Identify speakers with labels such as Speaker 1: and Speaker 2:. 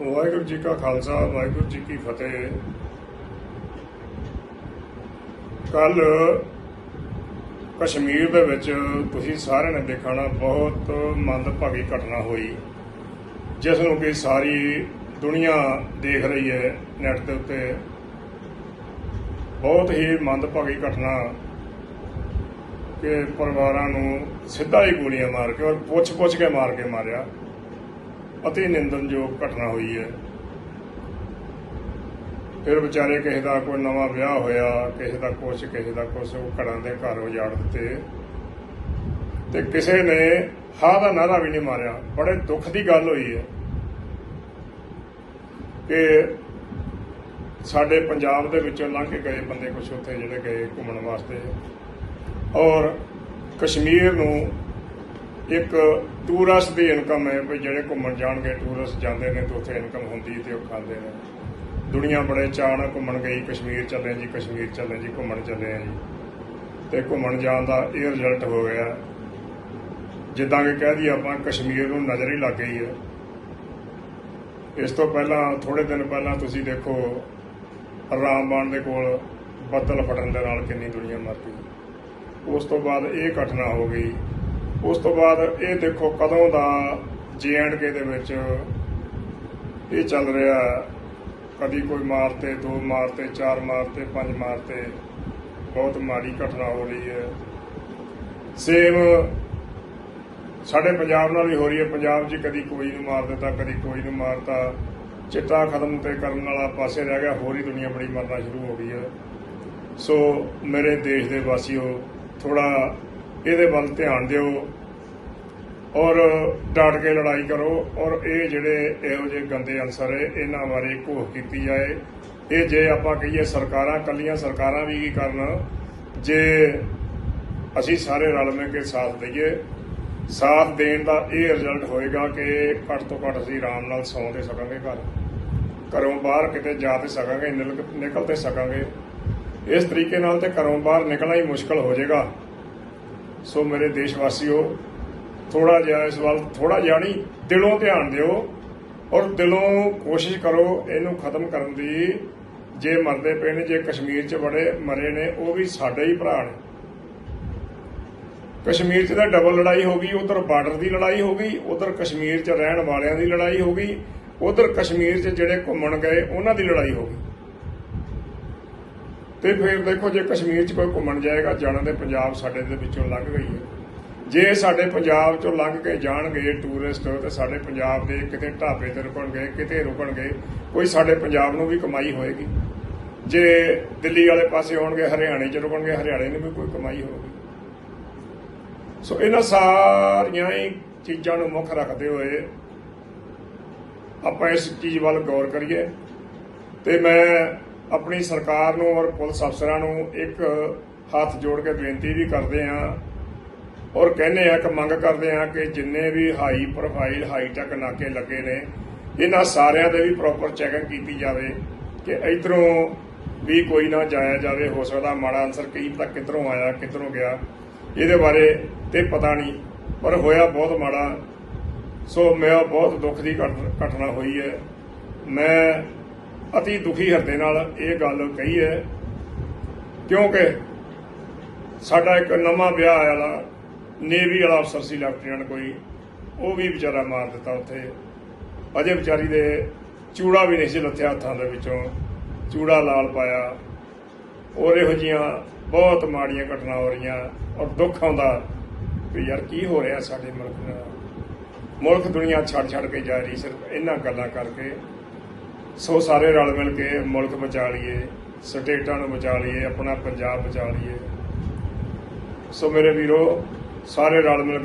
Speaker 1: ਵਾਹਿਗੁਰੂ ਜੀ ਕਾ ਖਾਲਸਾ, ਵਾਹਿਗੁਰੂ ਜੀ ਕੀ ਫਤਿਹ। ਕੱਲ ਕਸ਼ਮੀਰ ਦੇ ਵਿੱਚ ਤੁਸੀਂ ਸਾਰਿਆਂ ਨੇ ਦੇਖਣਾ ਬਹੁਤ ਮੰਦਭਾਗੀ ਘਟਨਾ ਹੋਈ, ਜਿਸ ਨੂੰ ਕਿ ਸਾਰੀ ਦੁਨੀਆ ਦੇਖ ਰਹੀ ਹੈ ਨੈਟ ਦੇ ਉੱਤੇ। ਬਹੁਤ ਹੀ ਮੰਦਭਾਗੀ ਘਟਨਾ ਕਿ ਪਰਿਵਾਰਾਂ ਨੂੰ ਸਿੱਧਾ ਹੀ ਗੋਲੀਆਂ ਮਾਰ ਕੇ ਔਰ ਪੁੱਛ-ਪੁੱਛ ਕੇ ਮਾਰ ਕੇ ਮਾਰਿਆ। ਅਤੀ ਨਿੰਦਨਯੋਗ ਘਟਨਾ ਹੋਈ ਹੈ। ਫਿਰ ਵਿਚਾਰੇ ਕਿਸੇ ਦਾ ਕੋਈ ਨਵਾਂ ਵਿਆਹ ਹੋਇਆ, ਕਿਸੇ ਦਾ ਕੁਛ, ਕਿਸੇ ਦਾ ਕੁਛ, ਉਹ ਘਰਾਂ ਦੇ ਘਰ ਉਜਾੜ ਦਿੱਤੇ। ਤੇ ਕਿਸੇ ਨੇ ਹਾਂ ਦਾ ਨਾਰਾ ਵੀ ਨਹੀਂ ਮਾਰਿਆ। ਬੜੇ ਦੁੱਖ ਦੀ ਗੱਲ ਹੋਈ ਹੈ ਕਿ ਸਾਡੇ ਪੰਜਾਬ ਦੇ ਵਿੱਚੋਂ ਲੰਘ ਕੇ ਗਏ ਬੰਦੇ ਕੁਛ ਉੱਥੇ ਜਿਹੜੇ ਗਏ ਘੁੰਮਣ ਵਾਸਤੇ। ਔਰ ਕਸ਼ਮੀਰ ਨੂੰ ਇੱਕ ਟੂਰਿਸਟ ਦੀ ਇਨਕਮ ਹੈ ਵੀ ਜਿਹੜੇ ਘੁੰਮਣ ਜਾਣਗੇ ਟੂਰਿਸਟ ਜਾਂਦੇ ਨੇ ਤੇ ਉੱਥੇ ਇਨਕਮ ਹੁੰਦੀ ਤੇ ਉਹ ਖਾਂਦੇ ਨੇ। ਦੁਨੀਆ ਬੜੇ ਚਾਅ ਨਾਲ ਘੁੰਮਣ ਗਈ, ਕਸ਼ਮੀਰ ਚੱਲੇ ਜੀ, ਕਸ਼ਮੀਰ ਚੱਲੇ ਜੀ, ਘੁੰਮਣ ਚੱਲੇ ਆ ਜੀ। ਤੇ ਘੁੰਮਣ ਜਾਣ ਦਾ ਇਹ ਰਿਜ਼ਲਟ ਹੋ ਗਿਆ। ਜਿੱਦਾਂ ਕਿ ਕਹਿ ਦਈਏ ਆਪਾਂ, ਕਸ਼ਮੀਰ ਨੂੰ ਨਜ਼ਰ ਹੀ ਲੱਗ ਗਈ ਹੈ। ਇਸ ਤੋਂ ਪਹਿਲਾਂ ਥੋੜੇ ਦਿਨ ਪਹਿਲਾਂ ਤੁਸੀਂ ਦੇਖੋ ਰਾਮਬਾਣ ਦੇ ਕੋਲ ਬੱਦਲ ਫਟਣ ਦੇ ਨਾਲ ਕਿੰਨੀ ਦੁਨੀਆ ਮਰ ਗਈ। ਉਸ ਤੋਂ ਬਾਅਦ ਇਹ ਘਟਨਾ ਹੋ ਗਈ। ਉਸ ਤੋਂ ਬਾਅਦ ਇਹ ਦੇਖੋ ਕਦੋਂ ਦਾ ਕੇ ਦੇ ਵਿੱਚ ਇਹ ਚੱਲ ਰਿਹਾ। ਕਦੀ ਕੋਈ ਮਾਰਤੇ, ਦੋ ਮਾਰਤੇ, ਚਾਰ ਮਾਰਤੇ, ਪੰਜ ਮਾਰਤੇ। ਬਹੁਤ ਮਾੜੀ ਘਟਨਾ ਹੋ ਰਹੀ ਹੈ। ਸੇਮ ਸਾਡੇ ਪੰਜਾਬ ਨਾਲ ਵੀ ਹੋ ਰਹੀ ਹੈ। ਪੰਜਾਬ 'ਚ ਕਦੀ ਕੋਈ ਨੂੰ ਮਾਰ ਦਿੱਤਾ, ਕਦੀ ਕੋਈ ਨੂੰ ਮਾਰਤਾ। ਚਿੱਟਾ ਖਤਮ ਤੇ ਕਰਨ ਵਾਲਾ ਪਾਸੇ ਰਹਿ ਗਿਆ। ਹੋਰ ਹੀ ਦੁਨੀਆ ਬੜੀ ਮਰਨਾ ਸ਼ੁਰੂ ਹੋ ਗਈ ਹੈ। ਸੋ ਮੇਰੇ ਦੇਸ਼ ਦੇ ਵਾਸੀਓ ਥੋੜਾ ਇਹਦੇ ਵੱਲ ਧਿਆਨ ਦਿਓ ਔਰ ਡਟ ਕੇ ਲੜਾਈ ਕਰੋ ਔਰ ਇਹ ਜਿਹੜੇ ਇਹੋ ਜਿਹੇ ਗੰਦੇ ਅਨਸਰ ਹੈ, ਇਹਨਾਂ ਬਾਰੇ ਘੋਖ ਕੀਤੀ ਜਾਏ। ਇਹ ਜੇ ਆਪਾਂ ਕਹੀਏ ਸਰਕਾਰਾਂ ਕੱਲੀਆਂ ਸਰਕਾਰਾਂ ਵੀ ਕੀ ਕਰਨ? ਜੇ ਅਸੀਂ ਸਾਰੇ ਰਲ ਮਿਲ ਕੇ ਸਾਥ ਦਈਏ, ਸਾਥ ਦੇਣ ਦਾ ਇਹ ਰਿਜ਼ਲਟ ਹੋਏਗਾ ਕਿ ਘੱਟ ਤੋਂ ਘੱਟ ਅਸੀਂ ਆਰਾਮ ਨਾਲ ਸੌਂ ਤੇ ਸਕਾਂਗੇ ਘਰ। ਘਰੋਂ ਬਾਹਰ ਕਿਤੇ ਜਾ ਤੇ ਸਕਾਂਗੇ ਨਿਕਲ ਨਿਕਲ ਤੇ ਸਕਾਂਗੇ। ਇਸ ਤਰੀਕੇ ਨਾਲ ਤੇ ਘਰੋਂ ਬਾਹਰ ਨਿਕਲਣਾ ਹੀ ਮੁਸ਼ਕਲ ਹੋ ਜਾਏਗਾ। ਸੋ ਮੇਰੇ ਦੇਸ਼ ਵਾਸੀਓ ਥੋੜਾ ਜਿਹਾ ਇਸ ਵੱਲ ਥੋੜਾ ਜਿਹਾ ਨਹੀਂ, ਦਿਲੋਂ ਧਿਆਨ ਦਿਓ ਔਰ ਦਿਲੋਂ ਕੋਸ਼ਿਸ਼ ਕਰੋ ਇਹਨੂੰ ਖਤਮ ਕਰਨ ਦੀ। ਜੇ ਮਰਦੇ ਪਏ ਨੇ, ਜੇ ਕਸ਼ਮੀਰ 'ਚ ਬੜੇ ਮਰੇ ਨੇ, ਉਹ ਵੀ ਸਾਡੇ ਹੀ ਭਰਾ ਨੇ। ਕਸ਼ਮੀਰ 'ਚ ਤਾਂ ਡਬਲ ਲੜਾਈ ਹੋ ਗਈ, ਉਧਰ ਬਾਰਡਰ ਦੀ ਲੜਾਈ ਹੋ ਗਈ, ਉਧਰ ਕਸ਼ਮੀਰ 'ਚ ਰਹਿਣ ਵਾਲਿਆਂ ਦੀ ਲੜਾਈ ਹੋ ਗਈ, ਉਧਰ ਕਸ਼ਮੀਰ 'ਚ ਜਿਹੜੇ ਘੁੰਮਣ ਗਏ, ਉਹਨਾਂ ਦੀ ਲੜਾਈ ਹੋ ਗਈ। ਤੇ ਫਿਰ ਦੇਖੋ ਜੇ ਕਸ਼ਮੀਰ 'ਚ ਕੋਈ ਘੁੰਮਣ ਜਾਏਗਾ, ਜਾਣਾ ਤੇ ਪੰਜਾਬ ਸਾਡੇ ਦੇ ਵਿੱਚੋਂ ਲੰਘ ਗਈ ਹੈ। ਜੇ ਸਾਡੇ ਪੰਜਾਬ 'ਚੋਂ ਲੰਘ ਕੇ ਜਾਣਗੇ ਟੂਰਿਸਟ ਤੇ ਸਾਡੇ ਪੰਜਾਬ ਦੇ ਕਿਤੇ ਢਾਬੇ ਤੇ ਰੁਕਣਗੇ, ਕਿਤੇ ਰੁਕਣਗੇ, ਕੋਈ ਸਾਡੇ ਪੰਜਾਬ ਨੂੰ ਵੀ ਕਮਾਈ ਹੋਏਗੀ। ਜੇ ਦਿੱਲੀ ਵਾਲੇ ਪਾਸੇ ਆਉਣਗੇ ਹਰਿਆਣੇ 'ਚ ਰੁਕਣਗੇ, ਹਰਿਆਣੇ ਨੂੰ ਵੀ ਕੋਈ ਕਮਾਈ ਹੋਵੇਗੀ ਸੋ ਇਹਨਾਂ ਸਾਰੀਆਂ ਹੀ ਚੀਜ਼ਾਂ ਨੂੰ ਮੁੱਖ ਰੱਖਦੇ ਹੋਏ ਆਪਾਂ ਇਸ ਚੀਜ਼ ਵੱਲ ਗੌਰ ਕਰੀਏ। ਤੇ ਮੈਂ ਆਪਣੀ ਸਰਕਾਰ ਨੂੰ ਔਰ ਪੁਲਿਸ ਅਫਸਰਾਂ ਨੂੰ ਇੱਕ ਹੱਥ ਜੋੜ ਕੇ ਬੇਨਤੀ ਵੀ ਕਰਦੇ ਹਾਂ ਔਰ ਕਹਿੰਦੇ ਆ ਕਿ ਮੰਗ ਕਰਦੇ ਆ ਕਿ ਜਿੰਨੇ ਵੀ ਹਾਈ ਪ੍ਰੋਫਾਈਲ ਹਾਈ ਟੈਕ ਨਾਕੇ ਲੱਗੇ ਨੇ, ਇਹਨਾਂ ਸਾਰਿਆਂ ਦੇ ਵੀ ਪ੍ਰੋਪਰ ਚੈਕਿੰਗ ਕੀਤੀ ਜਾਵੇ ਕਿ ਇਧਰੋਂ ਵੀ ਕੋਈ ਨਾ ਜਾਇਆ ਜਾਵੇ, ਹੋ ਸਕਦਾ ਮਾੜਾ ਅਨਸਰ ਕਈ ਪਤਾ ਕਿੱਧਰੋਂ ਆਇਆ, ਕਿੱਧਰੋਂ ਗਿਆ, ਇਹਦੇ ਬਾਰੇ ਤੇ ਪਤਾ ਨਹੀਂ, ਪਰ ਹੋਇਆ ਬਹੁਤ ਮਾੜਾ। ਸੋ ਮੇਰਾ ਬਹੁਤ ਦੁੱਖ ਦੀ ਘਟ- ਘਟਨਾ ਹੋਈ ਹੈ। ਮੈਂ ਅਤੀ ਦੁਖੀ ਹਿਰਦੇ ਨਾਲ ਇਹ ਗੱਲ ਕਹੀ ਹੈ, ਕਿਉਂਕਿ ਸਾਡਾ ਇੱਕ ਨਵਾਂ ਵਿਆਹ ਆਇਆ ਵਾਲਾ, ਨੇਵੀ ਵਾਲਾ ਅਫਸਰ ਸੀ, ਲੈਫਟੀਨੈਂਟ ਕੋਈ, ਉਹ ਵੀ ਵਿਚਾਰਾ ਮਾਰ ਦਿੱਤਾ ਉੱਥੇ। ਅਜੇ ਵਿਚਾਰੀ ਦੇ ਚੂੜਾ ਵੀ ਨਹੀਂ ਸੀ ਲੱਥਿਆ ਹੱਥਾਂ ਦੇ ਵਿੱਚੋਂ, ਚੂੜਾ ਲਾਲ ਪਾਇਆ। ਔਰ ਇਹੋ ਜੀਆਂ ਬਹੁਤ ਮਾੜੀਆਂ ਘਟਨਾ ਹੋ ਰਹੀਆਂ, ਔਰ ਦੁੱਖ ਆਉਂਦਾ ਵੀ ਯਾਰ ਕੀ ਹੋ ਰਿਹਾ ਸਾਡੇ ਮੁਲਕ ਨਾਲ? ਮੁਲਕ ਦੁਨੀਆ ਛੱਡ ਛੱਡ ਕੇ ਜਾ ਰਹੀ, ਸਿਰਫ ਇਹਨਾਂ ਗੱਲਾਂ ਕਰਕੇ। ਸੋ ਸਾਰੇ ਰਲ ਮਿਲ ਕੇ ਮੁਲਕ ਬਚਾ ਲਈਏ, ਸਟੇਟਾਂ ਨੂੰ ਬਚਾ ਲਈਏ, ਆਪਣਾ ਪੰਜਾਬ ਬਚਾ ਲਈਏ। ਸੋ ਮੇਰੇ ਵੀਰੋ, ਸਾਰੇ ਰਲ ਮਿਲ ਕੇ